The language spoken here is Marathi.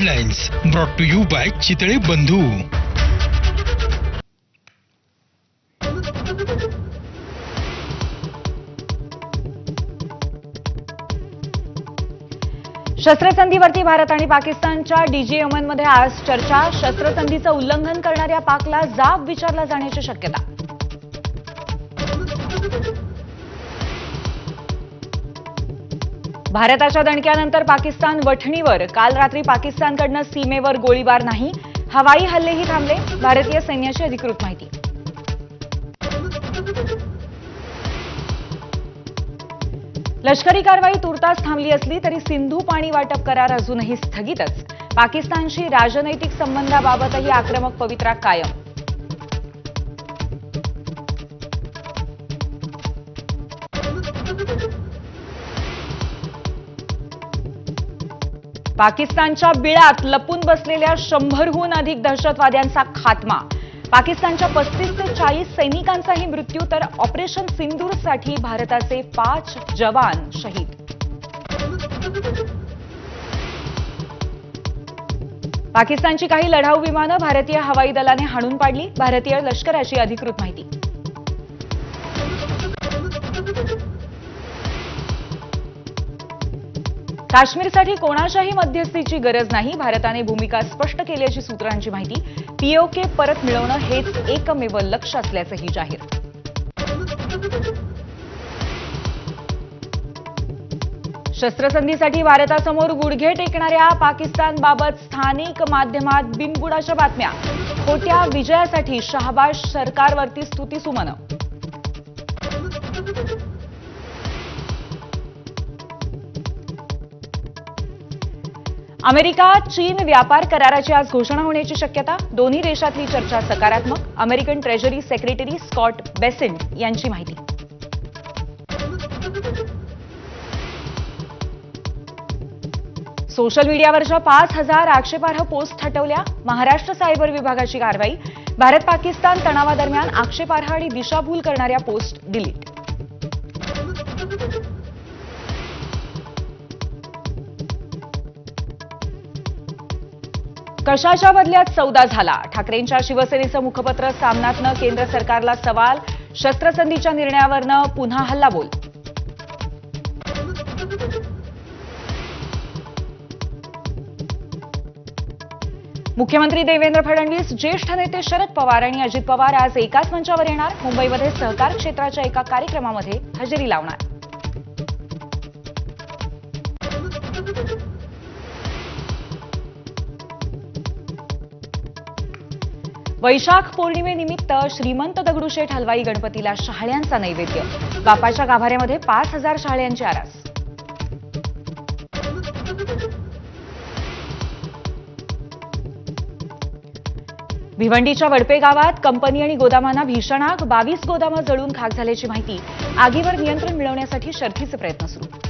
Headlines brought to you by Chitale Bandhu. शस्त्रसंधीवरती Bharat आणि पाकिस्तानच्या डीजीएमएनमध्ये आज चर्चा. शस्त्रसंधीचं उल्लंघन करणाऱ्या पाकला जाब विचारला जाण्याची शक्यता. भारताच्या दणक्यानंतर पाकिस्तान वठणीवर. काल रात्री पाकिस्तानकडनं सीमेवर गोळीबार नाही. हवाई हल्लेही थांबले. भारतीय सैन्याची अधिकृत माहिती. लष्करी कारवाई तुर्तास थांबली असली तरी सिंधू पाणी वाटप करार अजूनही स्थगितच. पाकिस्तानशी राजनैतिक संबंधाबाबतही आक्रमक पवित्रा कायम. पाकिस्तानच्या बिळात लपून बसलेल्या शंभरहून अधिक दहशतवाद्यांचा खात्मा. पाकिस्तानच्या पस्तीस ते चाळीस सैनिकांचाही मृत्यू तर ऑपरेशन सिंदूरसाठी भारताचे पाच जवान शहीद. पाकिस्तानची काही लढाऊ विमानं भारतीय हवाई दलाने हाणून पाडली. भारतीय लष्कराची अधिकृत माहिती. काश्मीरसाठी कोणाच्याही मध्यस्थीची गरज नाही. भारताने भूमिका स्पष्ट केल्याची सूत्रांची माहिती. पीओके परत मिळवणं हेच एकमेव लक्ष असल्याचंही जाहीर. शस्त्रसंधीसाठी भारतासमोर गुडघे टेकणाऱ्या पाकिस्तानबाबत स्थानिक माध्यमात बिनबुडाच्या बातम्या. खोट्या विजयासाठी शहाबाज सरकारवरती स्तुतीसुमनं. अमेरिका चीन व्यापार कराराची आज घोषणा होण्याची शक्यता? दोन्ही देशातली चर्चा सकारात्मक. American treasury secretary Scott Bessent यांची माहिती. सोशल मीडियावरच्या पाच हजार आक्षेपार्ह पोस्ट हटवल्या. महाराष्ट्र सायबर विभागाची कारवाई. भारत पाकिस्तान तणावादरम्यान आक्षेपार्ह आणि दिशाभूल करणाऱ्या पोस्ट डिलीट. कशाच्या बदल्यात सौदा झाला? ठाकरेंच्या शिवसेनेचं मुखपत्र सामनातनं केंद्र सरकारला सवाल शस्त्रसंधीच्या निर्णयावरनं पुन्हा हल्लाबोल. मुख्यमंत्री देवेंद्र फडणवीस ज्येष्ठ नेते शरद पवार आणि अजित पवार आज एकाच मंचावर येणार. मुंबईमध्ये सहकार क्षेत्राच्या एका कार्यक्रमामध्ये हजेरी लावणार. वैशाख पौर्णिमेनिमित्त श्रीमंत दगडूशेठ हलवाई गणपतीला शहाळ्यांचा नैवेद्य. बापाच्या गाभाऱ्यामध्ये पाच हजार शहाळ्यांची आरास. भिवंडीच्या वडपे गावात कंपनी आणि गोदामांना भीषण आग बावीस गोदामं जळून खाक झाल्याची माहिती आगीवर नियंत्रण मिळवण्यासाठी शर्थीचे प्रयत्न सुरू.